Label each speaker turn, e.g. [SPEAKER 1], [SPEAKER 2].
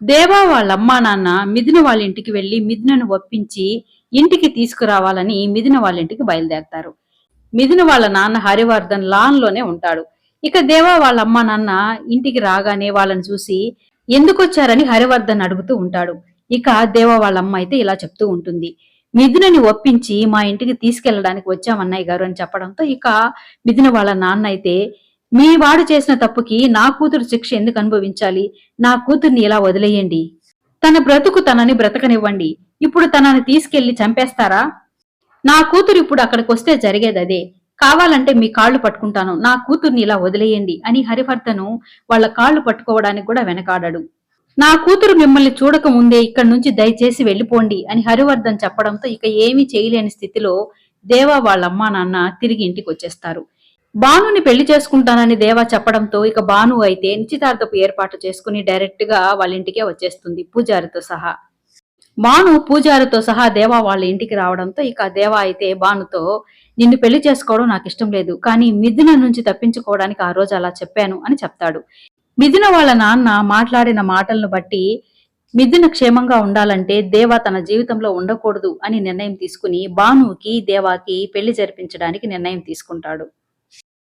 [SPEAKER 1] దేవా వాళ్ళ అమ్మా నాన్న మిథున వాళ్ళ ఇంటికి వెళ్ళి మిథునను ఒప్పించి ఇంటికి తీసుకురావాలని మిథున వాళ్ళ ఇంటికి బయలుదేరతారు. మిథున వాళ్ళ నాన్న హరివర్ధన్ లాన్లోనే ఉంటాడు. ఇక దేవా వాళ్ళ అమ్మా నాన్న ఇంటికి రాగానే వాళ్ళని చూసి ఎందుకు వచ్చారని హరివర్ధన్ అడుగుతూ ఉంటాడు. ఇక దేవా వాళ్ళ అమ్మ అయితే ఇలా చెప్తూ ఉంటుంది. మిథునని ఒప్పించి మా ఇంటికి తీసుకెళ్ళడానికి వచ్చామన్నయ్య గారు అని చెప్పడంతో ఇక మిథున వాళ్ళ నాన్న అయితే మీ వాడు చేసిన తప్పుకి నా కూతురు శిక్ష ఎందుకు అనుభవించాలి? నా కూతుర్ని ఇలా వదిలేయండి. తన బ్రతుకు తనని బ్రతకనివ్వండి. ఇప్పుడు తనని తీసుకెళ్ళి చంపేస్తారా? నా కూతురు ఇప్పుడు అక్కడికి వస్తే జరిగేది అదే. కావాలంటే మీ కాళ్ళు పట్టుకుంటాను. నా కూతుర్ని ఇలా వదిలేయండి అని హరివర్ధను వాళ్ళ కాళ్ళు పట్టుకోవడానికి కూడా వెనకాడాడు. నా కూతురు మిమ్మల్ని చూడక ముందే ఇక్కడి నుంచి దయచేసి వెళ్ళిపోండి అని హరివర్ధన్ చెప్పడంతో ఇక ఏమీ చేయలేని స్థితిలో దేవా వాళ్ళ అమ్మా నాన్న తిరిగి ఇంటికి వచ్చేస్తారు. భానుని పెళ్ళి చేసుకుంటానని దేవా చెప్పడంతో ఇక భాను అయితే నిశ్చితార్థపు ఏర్పాటు చేసుకుని డైరెక్ట్గా వాళ్ళ ఇంటికే వచ్చేస్తుంది పూజారితో సహా. భాను పూజారితో సహా దేవా వాళ్ళ ఇంటికి రావడంతో ఇక దేవా అయితే భానుతో నిన్ను పెళ్ళి చేసుకోవడం నాకు ఇష్టం లేదు కానీ మిథున నుంచి తప్పించుకోవడానికి ఆ రోజు అలా చెప్పాను అని చెప్తాడు. మిథున వాళ్ళ నాన్న మాట్లాడిన మాటలను బట్టి మిథున క్షేమంగా ఉండాలంటే దేవా తన జీవితంలో ఉండకూడదు అని నిర్ణయం తీసుకుని బానుకి దేవాకి పెళ్ళి జరిపించడానికి నిర్ణయం తీసుకుంటాడు.